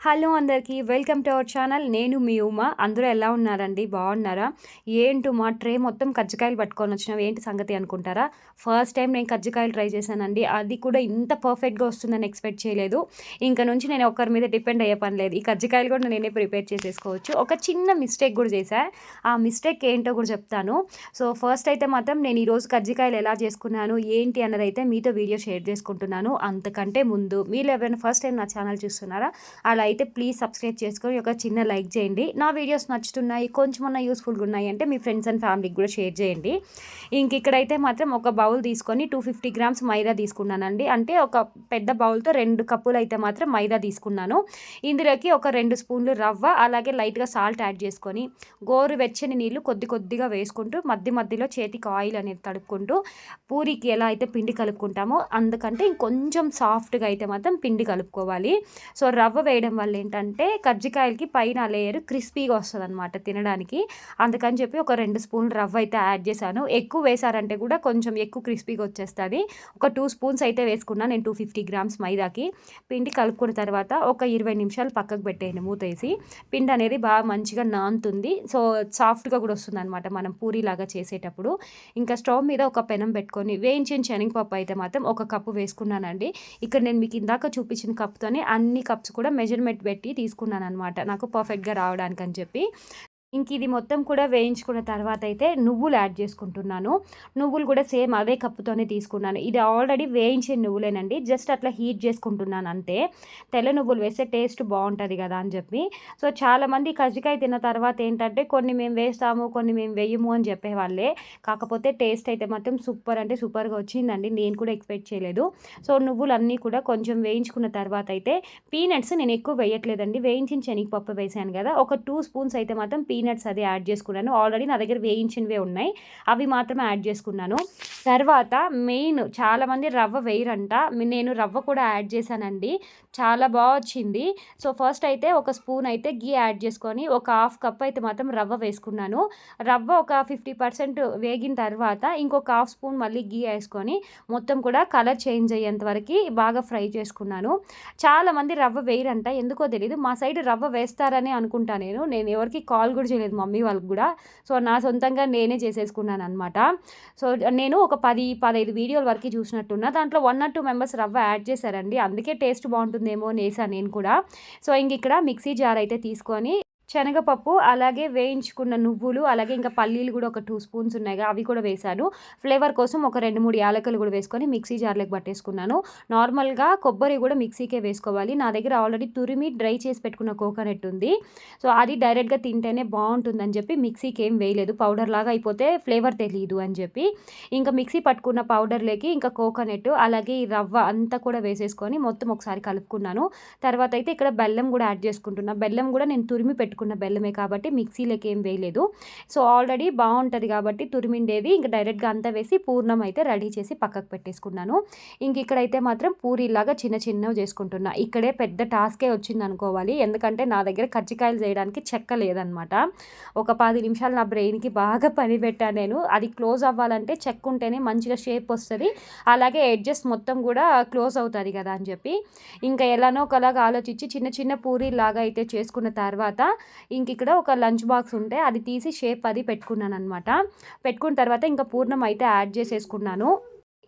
Hello అందరికీ welcome to our channel. నేను మీ ఉమా. అందరూ ఎలా ఉన్నారండి? బాగున్నారా? ఏంటి మా ట్రే మొత్తం కజ్జికాయలు పట్టుకొని వచ్చినావు? ఏంటి సంగతి అనుకుంటారా? ఫస్ట్ టైం నేను కజ్జికాయలు ట్రై చేశానండి. అది కూడా ఇంత పర్ఫెక్ట్గా వస్తుందని ఎక్స్పెక్ట్ చేయలేదు. ఇంకా నుంచి నేను ఒకరి మీద డిపెండ్ అయ్యే పని లేదు. ఈ కజ్జికాయలు కూడా నేనే ప్రిపేర్ చేసేసుకోవచ్చు. ఒక చిన్న మిస్టేక్ కూడా చేశా. ఆ మిస్టేక్ ఏంటో కూడా చెప్తాను. సో ఫస్ట్ అయితే మాత్రం నేను ఈరోజు కజ్జికాయలు ఎలా చేసుకున్నాను? ఏంటి అన్నది అయితే మీతో వీడియో షేర్ చేసుకుంటున్నాను. అంతకంటే ముందు మీరు ఎవరైనా ఫస్ట్ టైం నా ఛానల్ చూస్తున్నారా? అలా అయితే ప్లీజ్ సబ్స్క్రైబ్ చేసుకొని ఒక చిన్న లైక్ చేయండి. నా వీడియోస్ నచ్చుతున్నాయి కొంచెమన్నా యూస్ఫుల్గా ఉన్నాయి అంటే మీ ఫ్రెండ్స్ అండ్ ఫ్యామిలీకి కూడా షేర్ చేయండి. ఇంక ఇక్కడైతే మాత్రం ఒక బౌల్ తీసుకొని టూ ఫిఫ్టీ గ్రామ్స్ మైదా తీసుకున్నానండి. అంటే ఒక పెద్ద బౌల్తో రెండు కప్పులు అయితే మాత్రం మైదా తీసుకున్నాను. ఇందులోకి ఒక రెండు స్పూన్లు రవ్వ అలాగే లైట్గా సాల్ట్ యాడ్ చేసుకొని గోరు వెచ్చని నీళ్ళు కొద్ది కొద్దిగా వేసుకుంటూ మధ్య మధ్యలో చేతికి ఆయిల్ అనేది తడుపుకుంటూ పూరికి ఎలా అయితే పిండి కలుపుకుంటామో అందుకంటే ఇంకొంచెం సాఫ్ట్గా అయితే మాత్రం పిండి కలుపుకోవాలి. సో రవ్వ వేయడం వల్ల ఏంటంటే కజ్జికాయలకి పైన లేయర్ క్రిస్పీగా వస్తుంది అనమాట తినడానికి. అందుకని చెప్పి ఒక రెండు స్పూన్లు రవ్వ అయితే యాడ్ చేశాను. ఎక్కువ వేసారంటే కూడా కొంచెం ఎక్కువ క్రిస్పీగా వచ్చేస్తుంది. ఒక టూ స్పూన్స్ అయితే వేసుకున్నాను నేను టూ ఫిఫ్టీ గ్రామ్స్ మైదాకి. పిండి కలుపుకున్న తర్వాత ఒక ఇరవై నిమిషాలు పక్కకు పెట్టేయండి మూతేసి. పిండి అనేది బాగా మంచిగా నానుతుంది. సో సాఫ్ట్గా కూడా వస్తుంది అనమాట మనం పూరీలాగా చేసేటప్పుడు. ఇంకా స్టవ్ మీద ఒక పెనం పెట్టుకొని వేయించిన శనగపప్పు అయితే మాత్రం ఒక కప్పు వేసుకున్నానండి. ఇక్కడ నేను మీకు ఇందాక చూపించిన కప్తోనే అన్ని కప్స్ కూడా మెజర్మెంట్ పెట్టి తీసుకున్నాను అనమాట నాకు పర్ఫెక్ట్గా రావడానికి అని చెప్పి. ఇంక ఇది మొత్తం కూడా వేయించుకున్న తర్వాత అయితే నువ్వులు యాడ్ చేసుకుంటున్నాను. నువ్వులు కూడా సేమ్ అదే కప్పుతోనే తీసుకున్నాను. ఇది ఆల్రెడీ వేయించిన నువ్వులేనండి. జస్ట్ అట్లా హీట్ చేసుకుంటున్నాను అంతే. తెల్ల నువ్వులు వేస్తే టేస్ట్ బాగుంటుంది కదా అని చెప్పి. సో చాలామంది కజ్జికాయ తిన్న తర్వాత ఏంటంటే కొన్ని మేము వేస్తాము కొన్ని మేము వేయము అని చెప్పేవాళ్ళే. కాకపోతే టేస్ట్ అయితే మాత్రం సూపర్ అంటే సూపర్గా వచ్చిందండి. నేను కూడా ఎక్స్పెక్ట్ చేయలేదు. సో నువ్వులు అన్నీ కూడా కొంచెం వేయించుకున్న తర్వాత అయితే పీనట్స్ నేను ఎక్కువ వేయట్లేదండి. వేయించిన శనగపప్పు వేసాను కదా. ఒక టూ స్పూన్స్ అయితే మాత్రం పీనట్స్ అది యాడ్ చేసుకున్నాను. ఆల్రెడీ నా దగ్గర వేయించినవే ఉన్నాయి. అవి మాత్రమే యాడ్ చేసుకున్నాను. తర్వాత మెయిన్ చాలామంది రవ్వ వేయరంట. నేను రవ్వ కూడా యాడ్ చేశానండి. చాలా బాగా వచ్చింది. సో ఫస్ట్ అయితే ఒక స్పూన్ అయితే గీ యాడ్ చేసుకొని ఒక హాఫ్ కప్ అయితే మాత్రం రవ్వ వేసుకున్నాను. రవ్వ ఒక ఫిఫ్టీ పర్సెంట్ వేగిన తర్వాత ఇంకొక హాఫ్ స్పూన్ మళ్ళీ గీ వేసుకొని మొత్తం కూడా కలర్ చేంజ్ అయ్యేంత వరకు బాగా ఫ్రై చేసుకున్నాను. చాలామంది రవ్వ వేయరంట. ఎందుకో తెలియదు మా సైడ్ రవ్వ వేస్తారని అనుకుంటా నేను. నేను ఎవరికి కాల్ కూడా చేయలేదు మమ్మీ వాళ్ళకి కూడా. సో నా సొంతంగా నేనే చేసేసుకున్నాను అనమాట సో నేను ఒక పది పదహైదు వీడియోల వరకు చూసినట్టున్నా. దాంట్లో వన్ ఆర్ టూ మెంబర్స్ రవ్వ యాడ్ చేశారండి. అందుకే టేస్ట్ బాగుంటుందేమో అని వేసాను నేను కూడా. సో ఇంక ఇక్కడ మిక్సీ జార్ అయితే తీసుకొని శనగపప్పు అలాగే వేయించుకున్న నువ్వులు అలాగే ఇంకా పల్లీలు కూడా ఒక టూ స్పూన్స్ ఉన్నాయి అవి కూడా వేశాను. ఫ్లేవర్ కోసం ఒక రెండు మూడు యాలకులు కూడా వేసుకొని మిక్సీ జార్లోకి పట్టేసుకున్నాను. నార్మల్గా కొబ్బరి కూడా మిక్సీకే వేసుకోవాలి. నా దగ్గర ఆల్రెడీ తురిమి డ్రై చేసి పెట్టుకున్న కోకోనట్ ఉంది. సో అది డైరెక్ట్గా తింటేనే బాగుంటుందని చెప్పి మిక్సీకి ఏం వేయలేదు. పౌడర్ లాగా అయిపోతే ఫ్లేవర్ తెలియదు అని చెప్పి. ఇంకా మిక్సీ పట్టుకున్న పౌడర్లోకి ఇంకా కోకోనట్ అలాగే ఈ రవ్వ అంతా కూడా వేసేసుకొని మొత్తం ఒకసారి కలుపుకున్నాను. తర్వాత అయితే ఇక్కడ బెల్లం కూడా యాడ్ చేసుకుంటున్నా. బెల్లం కూడా నేను తురిమి పెట్టుకున్నాను పెట్టుకున్న బెల్లమే కాబట్టి మిక్సీలోకి ఏం వేయలేదు. సో ఆల్రెడీ బాగుంటుంది కాబట్టి తురిమిండేది. ఇంకా డైరెక్ట్గా అంతా వేసి పూర్ణం అయితే రెడీ చేసి పక్కకు పెట్టేసుకున్నాను. ఇంక ఇక్కడైతే మాత్రం పూరీలాగా చిన్న చిన్నవి చేసుకుంటున్నా. ఇక్కడే పెద్ద టాస్కే వచ్చింది అనుకోవాలి ఎందుకంటే నా దగ్గర కజ్జికాయలు చేయడానికి చెక్క లేదనమాట. ఒక పది నిమిషాలు నా బ్రెయిన్కి బాగా పని పెట్టాను నేను. అది క్లోజ్ అవ్వాలంటే చెక్ ఉంటేనే మంచిగా షేప్ వస్తుంది. అలాగే ఎడ్జెస్ మొత్తం కూడా క్లోజ్ అవుతుంది కదా అని చెప్పి. ఇంకా ఎలానో ఒకలాగా ఆలోచించి చిన్న చిన్న పూరీలాగా అయితే చేసుకున్న తర్వాత ఇంక ఇక్కడ ఒక లంచ్ బాక్స్ ఉంటే అది తీసి షేప్ అది పెట్టుకున్నాను అనమాట పెట్టుకున్న తర్వాత ఇంకా పూర్ణం అయితే యాడ్ చేసేసుకున్నాను.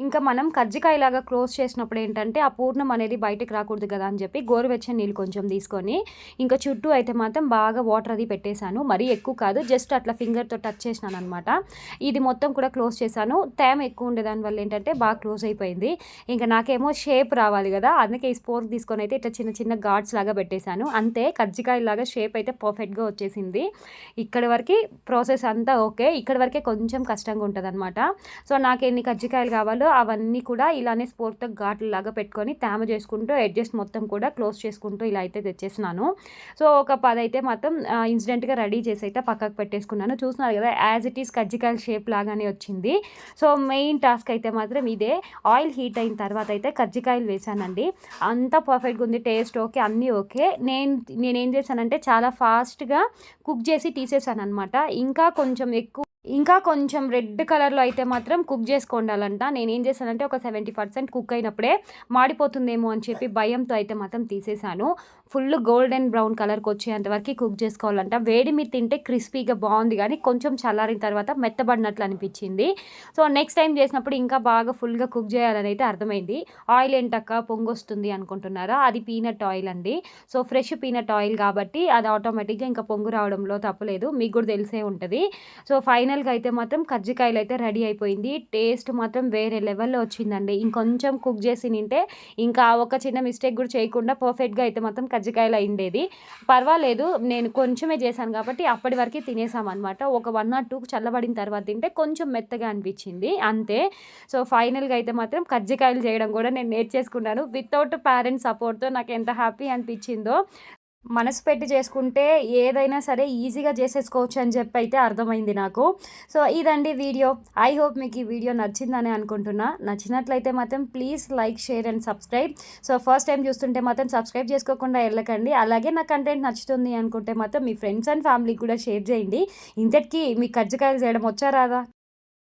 ఇంకా మనం కజ్జికాయలాగా క్లోజ్ చేసినప్పుడు ఏంటంటే ఆ పూర్ణం అనేది బయటకు రాకూడదు కదా అని చెప్పి గోరువెచ్చని నీళ్ళు కొంచెం తీసుకొని ఇంకా చుట్టూ అయితే మాత్రం బాగా వాటర్ అది పెట్టేశాను. మరీ ఎక్కువ కాదు జస్ట్ అట్లా ఫింగర్తో టచ్ చేసినాను అనమాట ఇది మొత్తం కూడా క్లోజ్ చేశాను. తేమ ఎక్కువ ఉండే దానివల్ల ఏంటంటే బాగా క్లోజ్ అయిపోయింది. ఇంకా నాకేమో షేప్ రావాలి కదా అందుకే ఈ స్పోర్క్ తీసుకొని అయితే ఇట్లా చిన్న చిన్న గాడ్స్ లాగా పెట్టేశాను. అంతే కజ్జికాయలాగా షేప్ అయితే పర్ఫెక్ట్గా వచ్చేసింది. ఇక్కడి వరకు ప్రాసెస్ అంతా ఓకే. ఇక్కడి వరకే కొంచెం కష్టంగా ఉంటుంది అనమాట సో నాకు ఎన్ని కజ్జికాయలు కావాలో అవన్నీ కూడా ఇలానే స్పోర్ట్తో ఘాట్లు లాగా పెట్టుకొని తేమ చేసుకుంటూ అడ్జస్ట్ మొత్తం కూడా క్లోజ్ చేసుకుంటూ ఇలా అయితే తెచ్చేసినాను. సో ఒక పది అయితే మాత్రం ఇన్సిడెంట్గా రెడీ చేసి అయితే పక్కకు పెట్టేసుకున్నాను. చూస్తున్నారు కదా యాజ్ ఇట్ ఈస్ కజ్జికాయల షేప్ లాగానే వచ్చింది. సో మెయిన్ టాస్క్ అయితే మాత్రం ఇదే. ఆయిల్ హీట్ అయిన తర్వాత అయితే కజ్జికాయలు వేసానండి. అంత పర్ఫెక్ట్గా ఉంది టేస్ట్ ఓకే అన్నీ ఓకే నేను నేనేం చేశానంటే చాలా ఫాస్ట్గా కుక్ చేసి తీసేసాను అనమాట ఇంకా కొంచెం ఎక్కువ ఇంకా కొంచెం రెడ్ కలర్లో అయితే మాత్రం కుక్ చేసుకోండాలంట. నేను ఏం చేశానంటే ఒక సెవెంటీ పర్సెంట్ కుక్ అయినప్పుడే మాడిపోతుందేమో అని చెప్పి భయంతో అయితే మాత్రం తీసేశాను. ఫుల్ గోల్డెన్ బ్రౌన్ కలర్కి వచ్చేంత వరకు కుక్ చేసుకోవాలంట. వేడి మీరు తింటే క్రిస్పీగా బాగుంది కానీ కొంచెం చల్లారిన తర్వాత మెత్తబడినట్లు అనిపించింది. సో నెక్స్ట్ టైం చేసినప్పుడు ఇంకా బాగా ఫుల్గా కుక్ చేయాలని అయితే అర్థమైంది. ఆయిల్ ఏంటక్క? పొంగు వస్తుంది అనుకుంటున్నారా? అది పీనట్ ఆయిల్ అండి. సో ఫ్రెష్ పీనట్ ఆయిల్ కాబట్టి అది ఆటోమేటిక్గా ఇంకా పొంగు రావడంలో తప్పలేదు. మీకు కూడా తెలిసే ఉంటుంది. సో ఫైనల్గా అయితే మాత్రం కజ్జికాయలు అయితే రెడీ అయిపోయింది. టేస్ట్ మాత్రం వేరే లెవెల్లో వచ్చిందండి. ఇంకొంచెం కుక్ చేసి నింటే ఇంకా ఒక చిన్న మిస్టేక్ కూడా చేయకుండా పర్ఫెక్ట్గా అయితే మాత్రం కజ్జికాయలు అయిండేది. పర్వాలేదు నేను కొంచెమే చేశాను కాబట్టి అప్పటి వరకు తినేసాం అనమాట ఒక వన్ ఆర్ టూ చల్లబడిన తర్వాత తింటే కొంచెం మెత్తగా అనిపించింది అంతే. సో ఫైనల్గా అయితే మాత్రం కజ్జికాయలు చేయడం కూడా నేను నేర్చేసుకున్నాను. వితౌట్ పేరెంట్స్ సపోర్ట్తో నాకు ఎంత హ్యాపీ అనిపించిందో మనసు పెట్టి చేసుకుంటే ఏదైనా సరే ఈజీగా చేసేసుకోవచ్చు అని చెప్పి అయితే అర్థమైంది నాకు. సో ఇదండి వీడియో. ఐ హోప్ మీకు ఈ వీడియో నచ్చిందని అనుకుంటున్నా. నచ్చినట్లయితే మాత్రం please like share and subscribe. So first time చూస్తుంటే మాత్రం సబ్స్క్రైబ్ చేసుకోకుండా వెళ్ళకండి అలాగే నా కంటెంట్ నచ్చుతుంది అనుకుంటే మాత్రం మీ ఫ్రెండ్స్ అండ్ ఫ్యామిలీకి కూడా షేర్ చేయండి. ఇంతటికి మీ కజ్జికాయలు చేయడం వచ్చారాదా?